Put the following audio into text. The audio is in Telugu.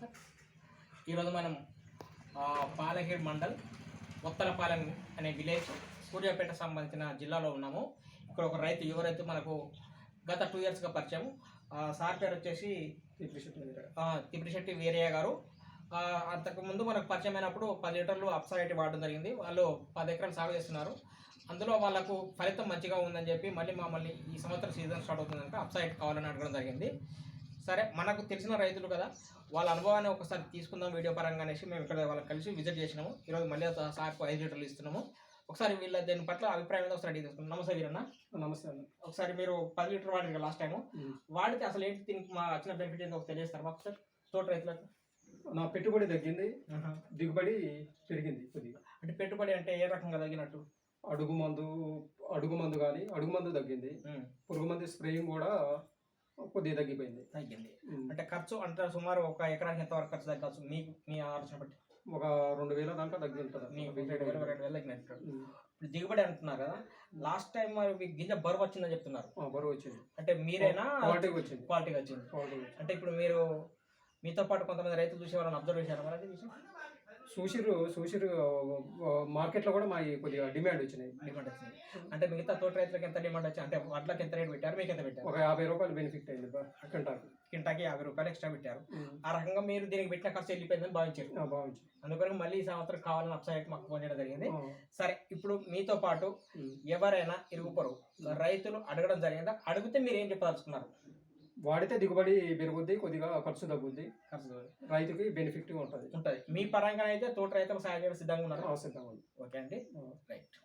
సార్ ఈరోజు మనం పాలహేడ్ మండల్ ఉత్తరపాలెం అనే విలేజ్ సూర్యాపేట సంబంధించిన జిల్లాలో ఉన్నాము. ఇక్కడ ఒక రైతు యువ రైతు మనకు గత టూ ఇయర్స్గా పరిచయం. సార్ పేరు వచ్చేసి ఆ, తిప్పిశెట్టి వీరయ్య గారు. అంతకుముందు మనకు పరిచయం అయినప్పుడు పది లీటర్లు అప్సైట్ వాడడం జరిగింది. వాళ్ళు పది ఎకరాలు సాగు చేస్తున్నారు. అందులో వాళ్ళకు ఫలితం మంచిగా ఉందని చెప్పి మళ్ళీ మమ్మల్ని ఈ సంవత్సరం సీజన్ స్టార్ట్ అవుతుందంటే అప్సైట్ కావాలని అడగడం జరిగింది. సరే మనకు తెలిసిన రైతులు కదా వాళ్ళ అనుభవాన్ని ఒకసారి తీసుకుందాం వీడియో పరంగా అనేసి మేము ఇక్కడ వాళ్ళకి కలిసి విజిట్ చేసినాము. ఈరోజు మళ్ళీ సార్కు ఐదు లీటర్లు ఇస్తున్నాము. ఒకసారి వీళ్ళ దీని పట్ల అభిప్రాయం ఒకసారి అడిగి తీసుకుందాం. నమస్తే వీరన్న. నమస్తే అన్న. ఒకసారి మీరు పది లీటర్ వాడారు లాస్ట్ టైం. వాడితే అసలు ఏంటి దీనికి మా వచ్చిన బెనిఫిట్ ఏంటో తెలియజేస్తారు మాకు సార్ తోట రైతులకు. నా పెట్టుబడి తగ్గింది దిగుబడి పెరిగింది కొద్దిగా. అంటే పెట్టుబడి అంటే ఏ రకంగా తగ్గినట్టు? అడుగు మందు అడుగు మందు కానీ అడుగు మందు తగ్గింది. పురుగు మందు స్ప్రేయింగ్ కూడా కొద్దిగా తగ్గిపోయింది. తగ్గింది. అంటే ఖర్చు అంటే సుమారు ఒక ఎకరానికి ఎంత వరకు ఖర్చు తగ్గచ్చు మీకు మీ ఆలోచన బట్టి? ఒక రెండు వేల దాకా తగ్గి ఉంటుంది. మీకు రెండు వేల రెండు వేల తగ్గినట్టు. ఇప్పుడు దిగుబడి అంటున్నారు కదా లాస్ట్ టైం మరి మీకు గింజ బరువు వచ్చిందని చెప్తున్నారు. బరువు వచ్చింది. అంటే మీరేనా? క్వాలిటీగా వచ్చింది. క్వాలిటీగా వచ్చింది. అంటే ఇప్పుడు మీరు మీతో పాటు కొంతమంది రైతులు చూసే వాళ్ళని అబ్జర్వ్ చేశారు మరి అది సూసిరు సూసిరు మార్కెట్లో కూడా మా కొద్దిగా డిమాండ్ వచ్చినాయి. డిమాండ్ వచ్చింది. అంటే మిగతా తోట రైతులకు ఎంత డిమాండ్ వచ్చింది అంటే వడ్లకి ఎంత రేట్ పెట్టారు మీకు ఎంత పెట్టారు? ఒక యాభై రూపాయలు బెనిఫిట్ అయింది కంటాకు. కింటాకి యాభై రూపాయలు ఎక్స్ట్రా పెట్టారు. ఆ రకంగా మీరు దీనికి పెట్టిన ఖర్చు వెళ్ళిపోయిందని భావించారు. భావించి. అందుకని మళ్ళీ ఈ సంవత్సరం కావాలని అప్సైట్ మాకు చేయడం జరిగింది. సరే ఇప్పుడు మీతో పాటు. ఎవరైనా ఇరుగు పొరుగు రైతులు అడగడం జరిగిందా? అడిగితే మీరు ఏం చెప్పదలుచుకున్నారు? వాడితే దిగుబడి పెరుగుద్ది కొద్దిగా ఖర్చు తగ్గుద్ది. ఖర్చు రైతుకి బెనిఫిట్ ఉంటుంది. ఉంటుంది మీ పరంగా అయితే తోట రైతులకు సాయం చేయడం సిద్ధంగా ఉన్నారు? అవసరం ఓకే అండి. రైట్.